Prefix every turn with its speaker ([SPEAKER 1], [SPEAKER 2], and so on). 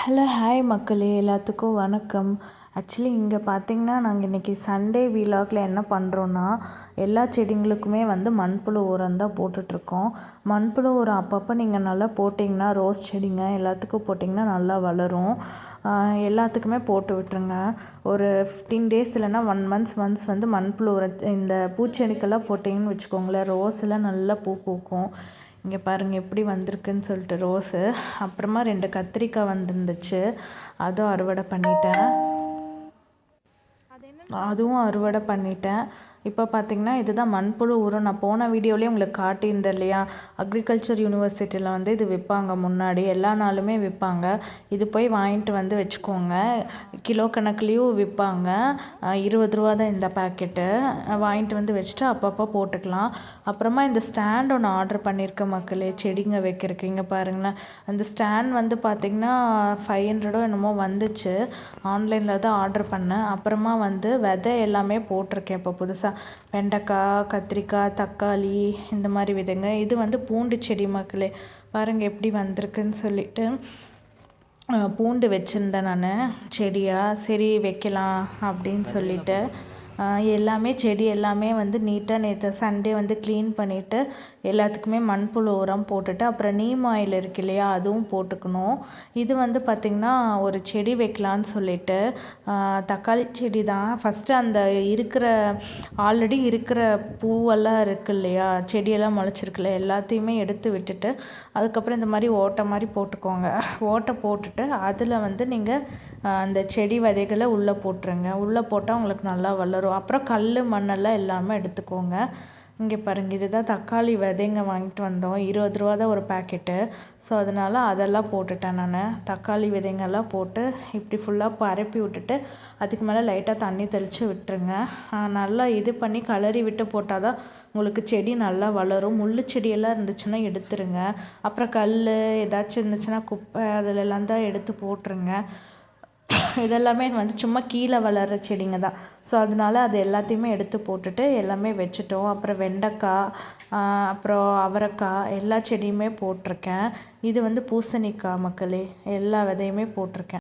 [SPEAKER 1] Hello hi மக்களே. எல்லாத்துக்கும் வணக்கம். ஆக்சுவலி இங்கே பார்த்தீங்கன்னா நாங்கள் இன்றைக்கி சண்டே வீலாகில் என்ன பண்ணுறோன்னா எல்லா செடிங்களுக்குமே வந்து மண்புழு உரம் தான் போட்டுட்ருக்கோம். மண்புழு உரம் அப்பப்போ நீங்கள் நல்லா போட்டிங்கன்னா ரோஸ் செடிங்க எல்லாத்துக்கும் போட்டிங்கன்னா நல்லா வளரும். எல்லாத்துக்குமே போட்டு விட்டுருங்க. ஒரு ஃபிஃப்டீன் டேஸ் இல்லைன்னா ஒன் மந்த்ஸ் ஒன்ஸ் வந்து மண்புழு உரம் இந்த பூச்செடிக்கெல்லாம் போட்டிங்கன்னு வச்சுக்கோங்களேன் ரோஸ் எல்லாம் நல்லா பூ பூக்கும். இங்கே பாருங்கள் எப்படி வந்திருக்குன்னு சொல்லிட்டு ரோஸு. அப்புறமா ரெண்டு கத்திரிக்காய் வந்துருந்துச்சு. அதுவும் அறுவடை பண்ணிட்டேன். அதுவும் அறுவடை பண்ணிட்டேன். இப்போ பார்த்திங்கன்னா இதுதான் மண்புழு உரம். நான் போன வீடியோலேயே உங்களுக்கு காட்டியிருந்தேன் இல்லையா? அக்ரிகல்ச்சர் யூனிவர்சிட்டியில் வந்து இது விற்பாங்க முன்னாடி. எல்லா நாளுமே விற்பாங்க. இது போய் வாங்கிட்டு வந்து வச்சுக்கோங்க. கிலோ கணக்குலேயும் விற்பாங்க. இருபது ரூபா தான் இந்த பேக்கெட்டு. வாங்கிட்டு வந்து வச்சுட்டு அப்பப்போ போட்டுக்கலாம். அப்புறமா இந்த ஸ்டாண்ட் ஒன்று ஆர்டர் பண்ணியிருக்கேன் மக்களே செடிங்க வைக்கிறதுக்கு. இங்கே பாருங்களேன். அந்த ஸ்டாண்ட் வந்து பார்த்திங்கன்னா ஃபைவ் ஹண்ட்ரடோ என்னமோ வந்துச்சு. ஆன்லைனில் தான் ஆர்டர் பண்ணேன். அப்புறமா வந்து விதை எல்லாமே போட்டிருக்கேன் இப்போ புதுசாக வெண்டைக்காய் கத்திரிக்காய் தக்காளி இந்த மாதிரி விதைங்க. இது வந்து பூண்டு செடி மக்களே. பாருங்கள் எப்படி வந்திருக்குன்னு சொல்லிட்டு பூண்டு வச்சுருந்தேன் நான். செடியாக சரி வைக்கலாம் அப்படின்னு சொல்லிட்டு. எல்லாமே செடி எல்லாமே வந்து நீட்டாக நேற்று சண்டே வந்து க்ளீன் பண்ணிவிட்டு எல்லாத்துக்குமே மண்புழு உரம் போட்டுட்டு அப்புறம் நீம் ஆயில் இருக்கு இல்லையா அதுவும் போட்டுக்கணும். இது வந்து பார்த்திங்கன்னா ஒரு செடி வைக்கலான்னு சொல்லிட்டு தக்காளி செடி தான். ஃபஸ்ட்டு அந்த இருக்கிற ஆல்ரெடி இருக்கிற பூவெல்லாம் இருக்குது இல்லையா செடியெல்லாம் முளைச்சிருக்குல்ல எல்லாத்தையுமே எடுத்து விட்டுட்டு அதுக்கப்புறம் இந்த மாதிரி ஓட்டை மாதிரி போட்டுக்கோங்க. ஓட்டை போட்டுட்டு அதில் வந்து நீங்கள் அந்த செடி விதைகளை உள்ளே போட்டுருங்க. உள்ளே போட்டால் உங்களுக்கு நல்லா வளரும். வளரும் அப்புறம் கல் மண்ணெல்லாம் இல்லாமல் எடுத்துக்கோங்க. இங்கே பாருங்கள் இதுதான் தக்காளி விதைங்க வாங்கிட்டு வந்தோம். இருபது ரூபா தான் ஒரு பேக்கெட்டு. ஸோ அதனால் அதெல்லாம் போட்டுட்டேன் நான். தக்காளி விதைங்கெல்லாம் போட்டு இப்படி ஃபுல்லாக பரப்பி விட்டுட்டு அதுக்கு மேலே லைட்டாக தண்ணி தெளித்து விட்டுருங்க. நல்லா இது பண்ணி கலரி விட்டு போட்டால் தான் உங்களுக்கு செடி நல்லா வளரும். முள் செடியெல்லாம் இருந்துச்சுன்னா எடுத்துருங்க. அப்புறம் கல் ஏதாச்சும் இருந்துச்சுன்னா குப்பை அதிலெல்லாம் தான் எடுத்து போட்டுருங்க. இதெல்லாமே வந்து சும்மா கீழே வளர்கிற செடிங்க தான். ஸோ அதனால அது எல்லாத்தையுமே எடுத்து போட்டுட்டு எல்லாமே வச்சுட்டோம். அப்புறம் வெண்டைக்காய் அப்புறம் அவரைக்காய் எல்லா செடியுமே போட்டிருக்கேன். இது வந்து பூசணிக்காய் மக்களே எல்லா விதையுமே போட்டிருக்கேன்.